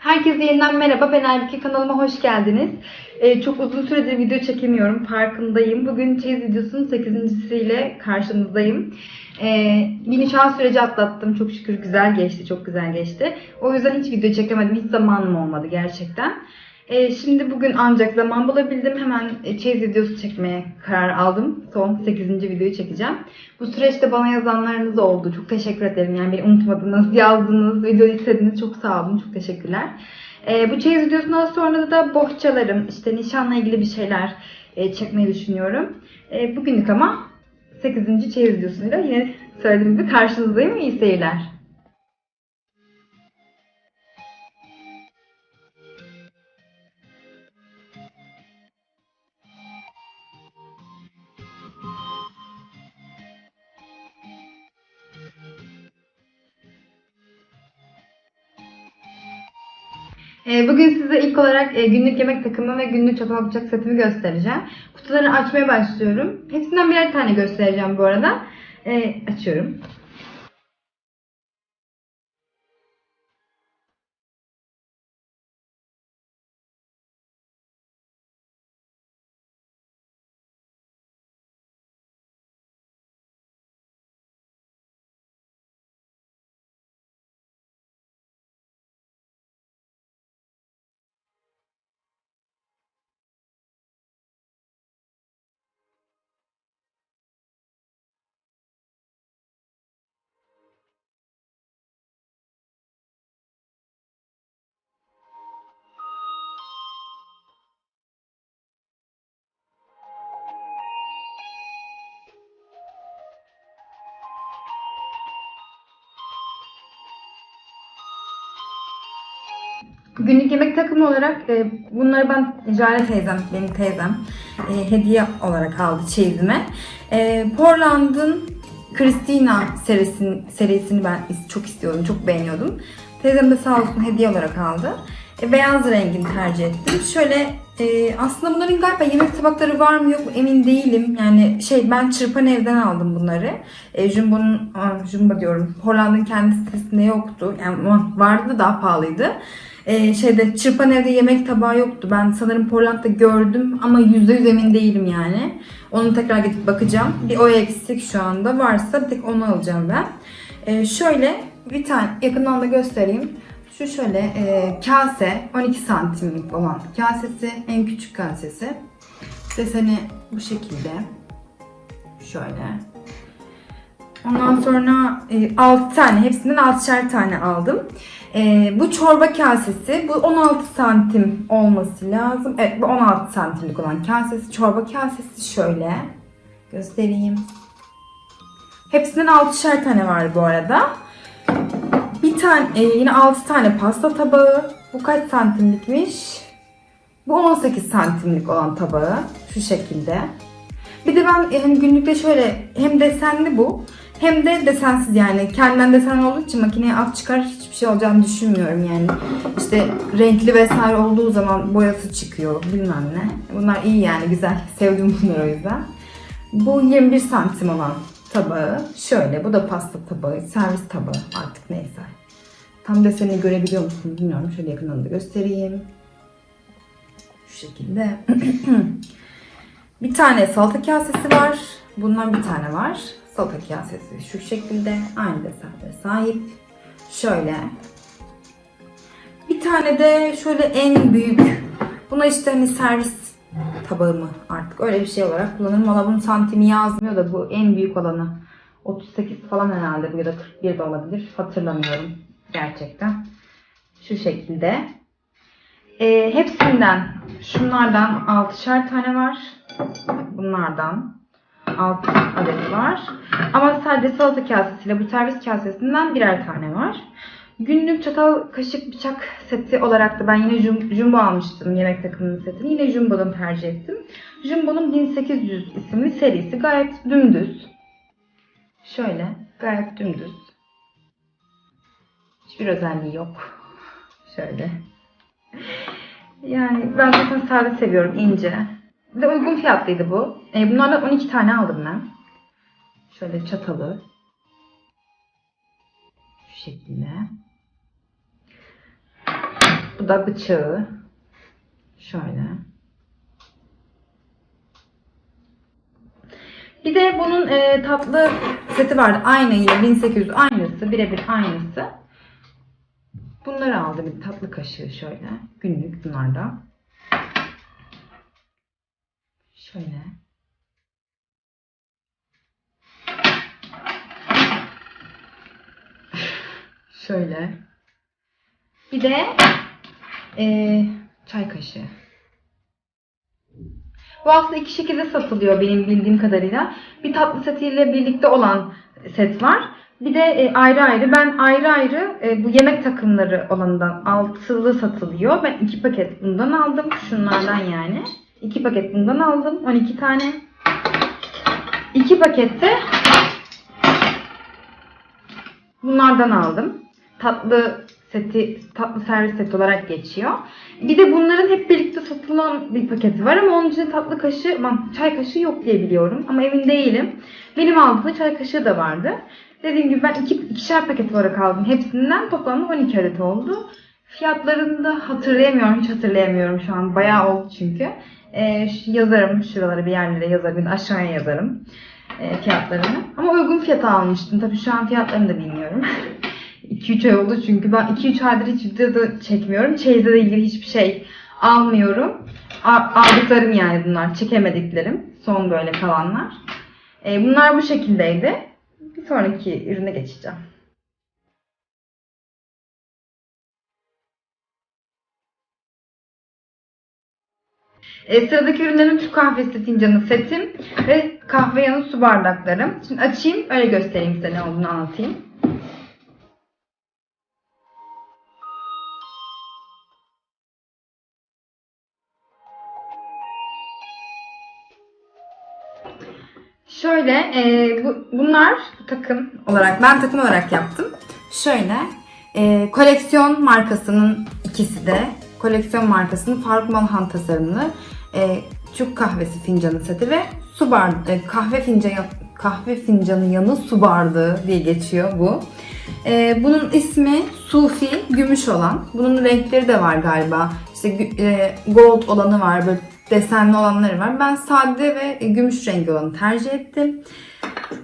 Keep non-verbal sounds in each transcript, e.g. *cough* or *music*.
Herkese yeniden merhaba. Ben Aybüke. Kanalıma hoş geldiniz. Ee, çok uzun süredir video çekemiyorum. Farkındayım. Bugün çeyiz videosunun 8.siyle karşınızdayım. Ee, bir nişan süreci atlattım. Çok şükür güzel geçti. Çok güzel geçti. O yüzden hiç video çekemedim. Hiç zamanım olmadı gerçekten. Ee, şimdi bugün ancak zaman bulabildim. Hemen e, çeyiz videosu çekmeye karar aldım. Son 8. videoyu çekeceğim. Bu süreçte bana yazanlarınız oldu. Çok teşekkür ederim. Yani beni unutmadınız, yazdınız, video istediniz. Çok sağ olun. Çok teşekkürler. Ee, bu çeyiz videosundan sonra da bohçalarım, işte nişanla ilgili bir şeyler e, çekmeyi düşünüyorum. E, bugünlük ama 8. çeyiz videosuyla yine söylediğim gibi karşınızdayım. İyi seyirler. Bugün size ilk olarak e, günlük yemek takımı ve günlük çatal bıçak setimi göstereceğim. Kutuları açmaya başlıyorum. Hepsinden birer tane göstereceğim bu arada. Ee, Açıyorum. Günlük yemek takımı olarak e, bunları ben Jale teyzem, benim teyzem e, hediye olarak aldı çeyizime. E, Portland'ın Christina serisini, serisini ben çok istiyordum, çok beğeniyordum. Teyzem de sağ olsun hediye olarak aldı. E, beyaz rengini tercih ettim. Şöyle e, aslında bunların galiba yemek tabakları var mı yok mu emin değilim. Yani şey ben Çırpan Ev'den aldım bunları. E, Jumbo'nun, Jumbo diyorum, Hollanda'nın kendi sitesinde yoktu. Yani vardı da daha pahalıydı. Ee, şeyde çırpan evde yemek tabağı yoktu. Ben sanırım Portland'da gördüm ama yüzde yüz emin değilim yani. Onu tekrar gidip bakacağım. Bir o eksik şu anda. Varsa bir tek onu alacağım ben. Ee, şöyle bir tane yakından da göstereyim. Şu şöyle e, kase 12 santimlik olan kasesi en küçük kasesi. Deseni bu şekilde. Şöyle. Ondan sonra e, 6 tane, hepsinden 6'şer tane aldım. E, bu çorba kasesi, bu 16 santim olması lazım. Evet, bu 16 santimlik olan kasesi, çorba kasesi şöyle. Göstereyim. Hepsinden 6'şer tane var bu arada. Bir tane, e, yine 6 tane pasta tabağı. Bu kaç santimlikmiş? Bu 18 santimlik olan tabağı. Şu şekilde. Bir de ben yani günlükte şöyle hem desenli bu hem de desensiz yani kendinden desen olduğu için makineye at çıkar hiçbir şey olacağını düşünmüyorum yani. İşte renkli vesaire olduğu zaman boyası çıkıyor bilmem ne. Bunlar iyi yani güzel. Sevdim bunları o yüzden. Bu 21 santim olan tabağı. Şöyle bu da pasta tabağı, servis tabağı artık neyse. Tam deseni görebiliyor musun bilmiyorum. Şöyle yakından da göstereyim. Şu şekilde. *clears throat* Bir tane salata kasesi var. Bundan bir tane var. Salata kasesi şu şekilde. Aynı desenlere sahip. Şöyle. Bir tane de şöyle en büyük. Buna işte hani servis tabağı mı artık öyle bir şey olarak kullanırım. Valla bunun santimi yazmıyor da bu en büyük olanı. 38 falan herhalde bu ya da 41 de olabilir. Hatırlamıyorum gerçekten. Şu şekilde. Ee, hepsinden şunlardan 6'şer tane var. Bunlardan 6 adet var. Ama sadece salata kasesiyle bu servis kasesinden birer tane var. Günlük çatal, kaşık, bıçak seti olarak da ben yine Jum- Jumbo almıştım yemek takımının setini. Yine Jumbo'dan tercih ettim. Jumbo'nun 1800 isimli serisi gayet dümdüz. Şöyle gayet dümdüz. Hiçbir özelliği yok. Şöyle. Yani ben zaten sade seviyorum ince. De uygun fiyatlıydı bu. E, bunlardan 12 tane aldım ben. Şöyle çatalı. Şu şekilde. Bu da bıçağı. Şöyle. Bir de bunun e, tatlı seti vardı. Aynı yine 1800 aynısı. Birebir aynısı. Bunları aldım. Bir tatlı kaşığı şöyle. Günlük bunlar Şöyle. Şöyle. Bir de e, çay kaşığı. Bu aslında iki şekilde satılıyor benim bildiğim kadarıyla. Bir tatlı setiyle birlikte olan set var. Bir de e, ayrı ayrı. Ben ayrı ayrı e, bu yemek takımları olanından altılı satılıyor. Ben iki paket bundan aldım. Şunlardan yani. İki paket bundan aldım. 12 tane. İki pakette bunlardan aldım. Tatlı seti, tatlı servis seti olarak geçiyor. Bir de bunların hep birlikte satılan bir paketi var ama onun içinde tatlı kaşığı, çay kaşığı yok diye biliyorum ama emin değilim. Benim aldığımda çay kaşığı da vardı. Dediğim gibi ben iki, ikişer paket olarak aldım. Hepsinden toplamda 12 adet oldu. Fiyatlarını da hatırlayamıyorum. Hiç hatırlayamıyorum şu an. Bayağı oldu çünkü. Şu- yazarım şuralara bir yerlere yazarım. Aşağıya yazarım e, fiyatlarını. Ama uygun fiyata almıştım. Tabii şu an fiyatlarını da bilmiyorum. *laughs* 2-3 ay oldu çünkü ben 2-3 aydır hiç video da çekmiyorum. Çeyizle ilgili hiçbir şey almıyorum. Aldıklarım yani bunlar. Çekemediklerim. Son böyle kalanlar. E, bunlar bu şekildeydi. Bir sonraki ürüne geçeceğim. E, sıradaki ürünlerim Türk kahvesi fincanı setim ve kahve yanı su bardaklarım. Şimdi açayım öyle göstereyim size ne olduğunu anlatayım. Şöyle e, bu, bunlar takım olarak ben takım olarak yaptım. Şöyle e, koleksiyon markasının ikisi de koleksiyon markasının Faruk Malhan tasarımlı e, Türk kahvesi fincanı seti ve su bardağı e, kahve fincanı kahve fincanı yanı su bardağı diye geçiyor bu. E, bunun ismi Sufi gümüş olan. Bunun renkleri de var galiba. İşte e, gold olanı var, böyle desenli olanları var. Ben sade ve gümüş rengi olanı tercih ettim.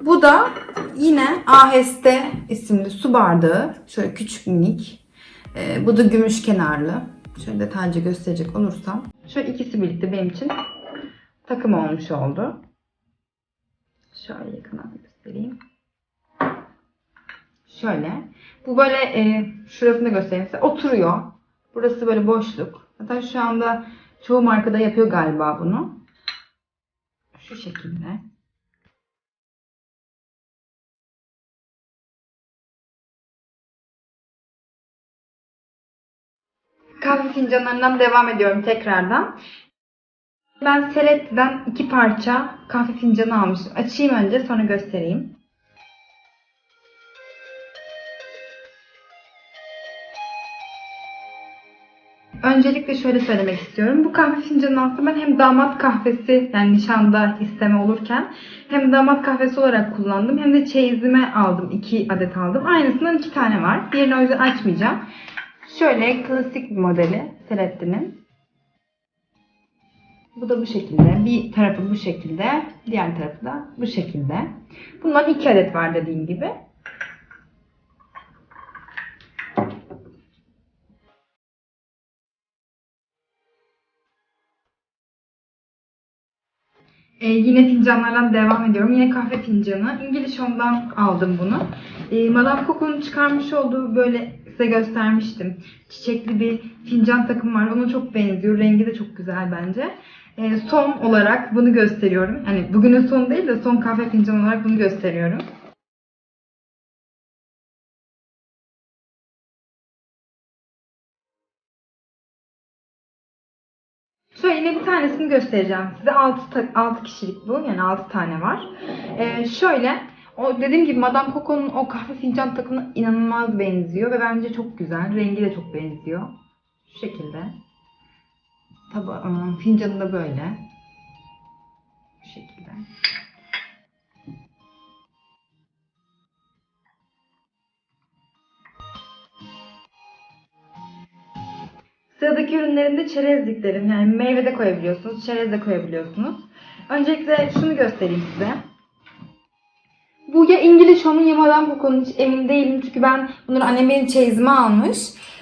Bu da yine Aheste isimli su bardağı. Şöyle küçük minik. E, bu da gümüş kenarlı. Şöyle detaylıca gösterecek olursam. Şöyle ikisi birlikte benim için takım olmuş oldu. Şöyle yakından göstereyim. Şöyle. Bu böyle e, şurasını göstereyim size. Oturuyor. Burası böyle boşluk. Hatta şu anda çoğu markada yapıyor galiba bunu. Şu şekilde. Kahve fincanlarından devam ediyorum tekrardan. Ben Seletti'den iki parça kahve fincanı almıştım. Açayım önce sonra göstereyim. Öncelikle şöyle söylemek istiyorum. Bu kahve fincanını aslında ben hem damat kahvesi yani nişanda isteme olurken hem damat kahvesi olarak kullandım hem de çeyizime aldım. iki adet aldım. Aynısından iki tane var. Diğerini o yüzden açmayacağım. Şöyle klasik bir modeli Seletti'nin. Bu da bu şekilde. Bir tarafı bu şekilde. Diğer tarafı da bu şekilde. Bundan iki adet var dediğim gibi. Ee, yine fincanlardan devam ediyorum. Yine kahve fincanı. İngiliz Home'dan aldım bunu. Ee, Madame Coco'nun çıkarmış olduğu böyle size göstermiştim. Çiçekli bir fincan takım var. Ona çok benziyor. Rengi de çok güzel bence. Ee, son olarak bunu gösteriyorum. Hani bugünün sonu değil de son kahve fincanı olarak bunu gösteriyorum. Şöyle bir tanesini göstereceğim size. 6, 6 kişilik bu. Yani 6 tane var. Ee, şöyle o dediğim gibi Madame Coco'nun o kahve fincan takımına inanılmaz benziyor ve bence çok güzel. Rengi de çok benziyor. Şu şekilde. Taba ıı, fincanı da böyle. Bu şekilde. Sıradaki ürünlerinde çerezliklerim yani meyve de koyabiliyorsunuz, çerez de koyabiliyorsunuz. Öncelikle şunu göstereyim size. Bu ya İngiliz Home'un ya Madame Coco'nun hiç emin değilim çünkü ben bunları annem benim çeyizime almış.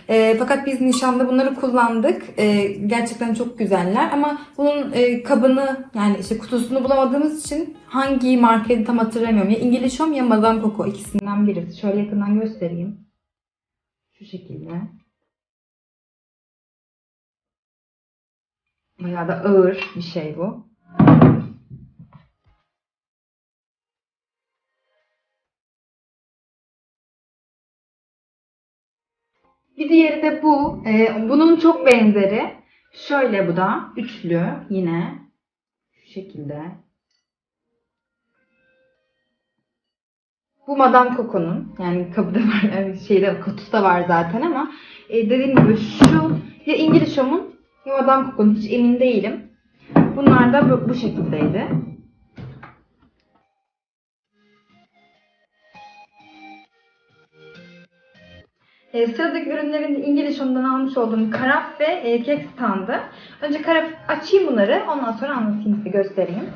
Ee, fakat biz nişanda bunları kullandık. Ee, gerçekten çok güzeller ama bunun e, kabını yani işte kutusunu bulamadığımız için hangi markaydı tam hatırlamıyorum. Ya İngiliz Home ya Madame Coco ikisinden birisi. Şöyle yakından göstereyim. Şu şekilde. Bayağı da ağır bir şey bu. Bir diğeri de bu. Ee, bunun çok benzeri. Şöyle bu da. Üçlü yine. Şu şekilde. Bu Madame Coco'nun. Yani kabı da var. Yani şeyde kutusu da var zaten ama e, dediğim gibi şu ya İngiliz Home'un ya Coco'nun hiç emin değilim. Bunlar da bu, bu şekildeydi. E, sıradaki ürünlerin İngiliz Home'dan almış olduğum karaf ve e, kek standı. Önce karaf açayım bunları. Ondan sonra anlatayım size göstereyim.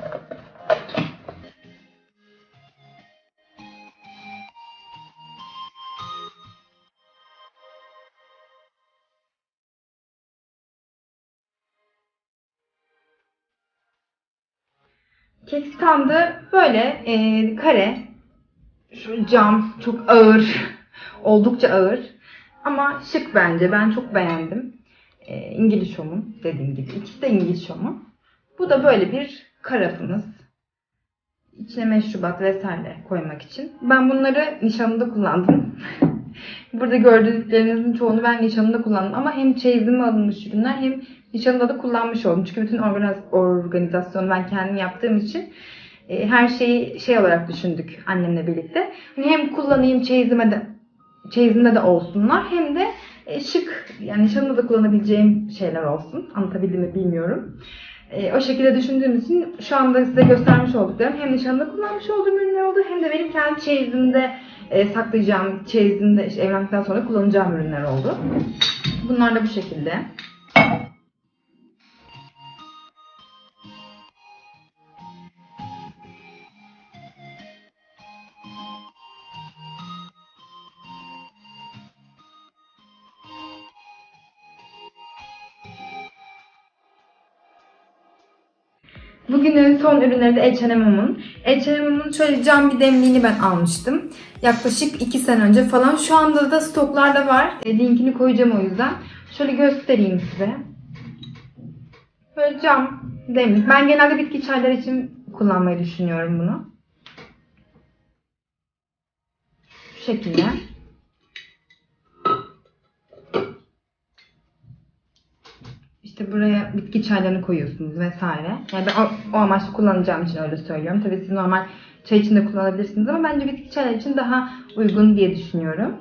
Kek standı böyle e, kare. Şu cam çok ağır. Oldukça ağır. Ama şık bence. Ben çok beğendim. E, İngiliz Home'un dediğim gibi. İkisi de İngiliz Home'un. Bu da böyle bir karafımız. İçine meşrubat vesaire koymak için. Ben bunları nişanımda kullandım. *laughs* Burada gördüklerinizin çoğunu ben nişanımda kullandım. Ama hem çeyizime alınmış ürünler hem nişanımda da kullanmış oldum. Çünkü bütün organiz- organizasyonu ben kendim yaptığım için e, her şeyi şey olarak düşündük annemle birlikte. Hani hem kullanayım çeyizime de çeyizimde de olsunlar hem de e, şık yani nişanımda da kullanabileceğim şeyler olsun. Anlatabildim mi bilmiyorum. E, o şekilde düşündüğüm için şu anda size göstermiş olduklarım hem nişanımda kullanmış olduğum ürünler oldu hem de benim kendi çeyizimde e, saklayacağım, çeyizimde işte evlendikten sonra kullanacağım ürünler oldu. Bunlar da bu şekilde. Bugünün son ürünleri de H&M'in. H&M'in şöyle cam bir demliğini ben almıştım. Yaklaşık 2 sene önce falan. Şu anda da stoklarda var. E, linkini koyacağım o yüzden. Şöyle göstereyim size. Böyle cam demlik. Ben genelde bitki çayları için kullanmayı düşünüyorum bunu. Şu şekilde. İşte buraya bitki çaylarını koyuyorsunuz vesaire. Yani ben o, amaçla kullanacağım için öyle söylüyorum. Tabii siz normal çay için de kullanabilirsiniz ama bence bitki çaylar için daha uygun diye düşünüyorum.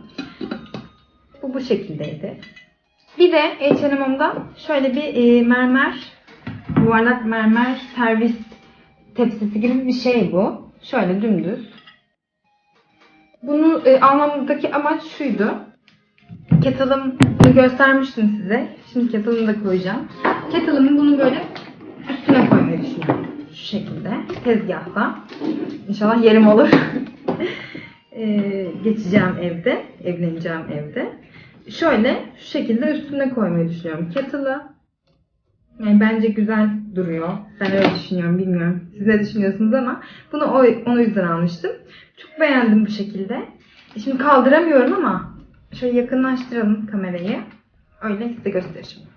Bu bu şekildeydi. Bir de H&M'den şöyle bir e, mermer, yuvarlak mermer servis tepsisi gibi bir şey bu. Şöyle dümdüz. Bunu e, almamdaki amaç şuydu. Kettle'ımı göstermiştim size. Şimdi kettle'ımı da koyacağım. Kettle'ımı bunu böyle üstüne koymayı düşünüyorum. Şu şekilde. Tezgahta. İnşallah yerim olur. *laughs* Ee, geçeceğim evde. Evleneceğim evde. Şöyle şu şekilde üstüne koymayı düşünüyorum. Kettle'ı yani bence güzel duruyor. Ben öyle düşünüyorum. Bilmiyorum. Siz ne düşünüyorsunuz ama bunu o, onu yüzden almıştım. Çok beğendim bu şekilde. Şimdi kaldıramıyorum ama Şöyle yakınlaştıralım kamerayı. Öyle size göstereceğim.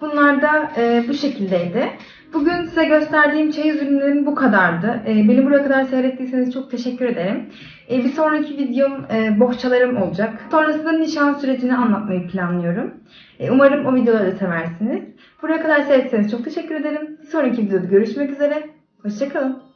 Bunlar da e, bu şekildeydi. Bugün size gösterdiğim çeyiz ürünlerim bu kadardı. E, beni buraya kadar seyrettiyseniz çok teşekkür ederim. E, bir sonraki videom e, bohçalarım olacak. Sonrasında nişan sürecini anlatmayı planlıyorum. E, umarım o videoları da seversiniz. Buraya kadar seyrettiyseniz çok teşekkür ederim. Bir sonraki videoda görüşmek üzere. Hoşçakalın.